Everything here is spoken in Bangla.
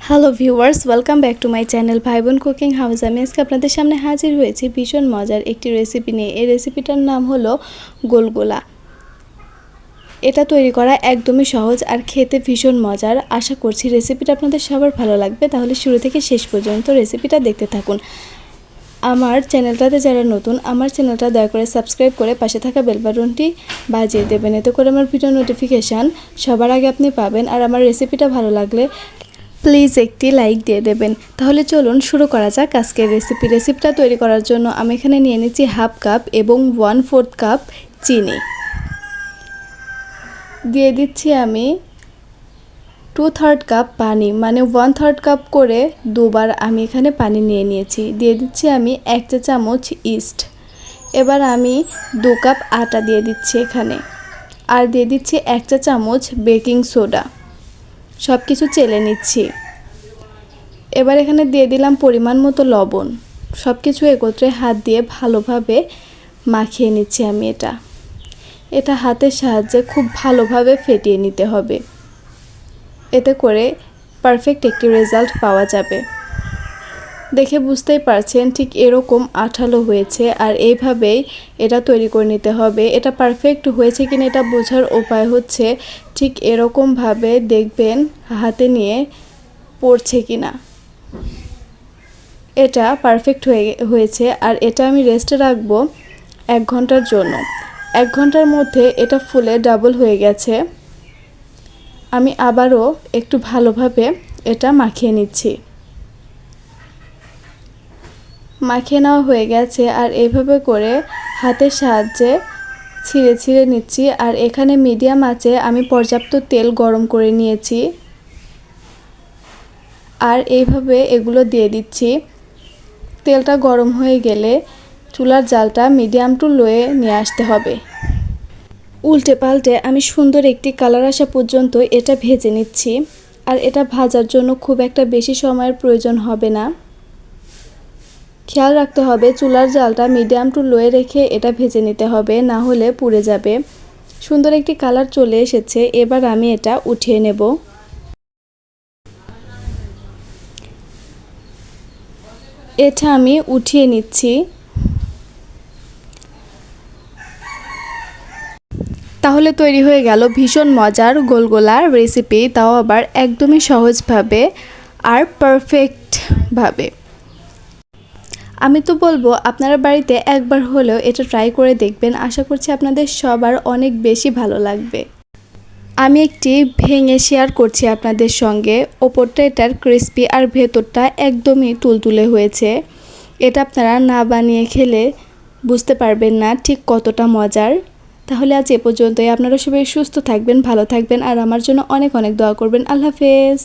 Hello viewers welcome back to my channel ভাই বোন কুকিং হাউস আমি আজকে আপনাদের সামনে হাজির হয়েছি ভীষণ মজার একটি রেসিপি নিয়ে। এই রেসিপিটার নাম হলো গোলগোলা। এটা তৈরি করা একদমই সহজ আর খেতে ভীষণ মজার। আশা করছি রেসিপিটা আপনাদের সবার ভালো লাগবে। তাহলে শুরু থেকে শেষ পর্যন্ত রেসিপিটা দেখতে থাকুন। আমার চ্যানেলটাতে যারা নতুন, আমার চ্যানেলটা দয়া করে সাবস্ক্রাইব করে পাশে থাকা বেল বাটনটি বাজিয়ে দেবেন। এতে করে আমার ভিডিও নোটিফিকেশান সবার আগে আপনি পাবেন। আর আমার রেসিপিটা ভালো লাগলে প্লিজ একটি লাইক দিয়ে দেবেন। তাহলে চলুন শুরু করা যাক আজকের রেসিপি রেসিপিটা তৈরি করার জন্য আমি এখানে নিয়ে নিচ্ছি হাফ কাপ এবং ওয়ান ফোর্থ কাপ চিনি। দিয়ে দিচ্ছি আমি টু থার্ড কাপ পানি মানে ওয়ান থার্ড কাপ করে দুবার আমি এখানে পানি নিয়ে নিয়েছি। দিয়ে দিচ্ছি আমি এক চা চামচ ইস্ট এবার আমি দু কাপ আটা দিয়ে দিচ্ছি এখানে। আর দিয়ে দিচ্ছি এক চা চামচ বেকিং সোডা সব কিছু চেলে নিচ্ছি। এবার এখানে দিয়ে দিলাম পরিমাণ মতো লবণ। সব কিছু একত্রে হাত দিয়ে ভালোভাবে মাখিয়ে নিচ্ছি আমি এটা। এটা হাতের সাহায্যে খুব ভালোভাবে ফেটিয়ে নিতে হবে। এতে করে পারফেক্ট একটি রেজাল্ট পাওয়া যাবে। দেখে বুঝতেই পারছেন ঠিক এরকম আঠালো হয়েছে আর এইভাবেই এটা তৈরি করে নিতে হবে। এটা পারফেক্ট হয়েছে কিনা এটা বোঝার উপায় হচ্ছে ঠিক এরকমভাবে দেখবেন হাতে নিয়ে পড়ছে কিনা। এটা পারফেক্ট হয়ে হয়েছে আর এটা আমি রেস্টে রাখব এক ঘণ্টার জন্য। এক ঘণ্টার মধ্যে এটা ফুলে ডাবল হয়ে গেছে। আমি আবারও একটু ভালোভাবে এটা মাখিয়ে নিচ্ছি। মাখিয়ে নেওয়া হয়ে গেছে আর এইভাবে করে হাতের সাহায্যে ছিঁড়ে ছিঁড়ে নিচ্ছি। আর এখানে মিডিয়াম আছে, আমি পর্যাপ্ত তেল গরম করে নিয়েছি। আর এইভাবে এগুলো দিয়ে দিচ্ছি। তেলটা গরম হয়ে গেলে চুলার জালটা মিডিয়াম টু লোয়ে নিয়ে আসতে হবে। উল্টে পাল্টে আমি সুন্দর একটি কালার আসা পর্যন্ত এটা ভেজে নিচ্ছি। আর এটা ভাজার জন্য খুব একটা বেশি সময়ের প্রয়োজন হবে না। খেয়াল রাখতে হবে, চুলার জালটা মিডিয়াম টু লোয়ে রেখে এটা ভেজে নিতে হবে, না হলে পুড়ে যাবে। সুন্দর একটি কালার চলে এসেছে, এবার আমি এটা উঠিয়ে নেব। এটা আমি উঠিয়ে নিচ্ছি। তাহলে তৈরি হয়ে গেল ভীষণ মজার গোলগোলার রেসিপি তাও আবার একদমই সহজভাবে আর পারফেক্টভাবে আমি তো বলব, আপনারা বাড়িতে একবার হলেও এটা ট্রাই করে দেখবেন। আশা করছি আপনাদের সবার অনেক বেশি ভালো লাগবে। আমি একটি ভেঙে শেয়ার করছি আপনাদের সঙ্গে। ওপরটা এটার ক্রিস্পি আর ভেতরটা একদমই তুলতুলে হয়েছে। এটা আপনারা না বানিয়ে খেলে বুঝতে পারবেন না ঠিক কতটা মজার। তাহলে আজ এ পর্যন্তই। আপনারা সবাই সুস্থ থাকবেন, ভালো থাকবেন, আর আমার জন্য অনেক অনেক দোয়া করবেন। আল্লাহ হাফেজ।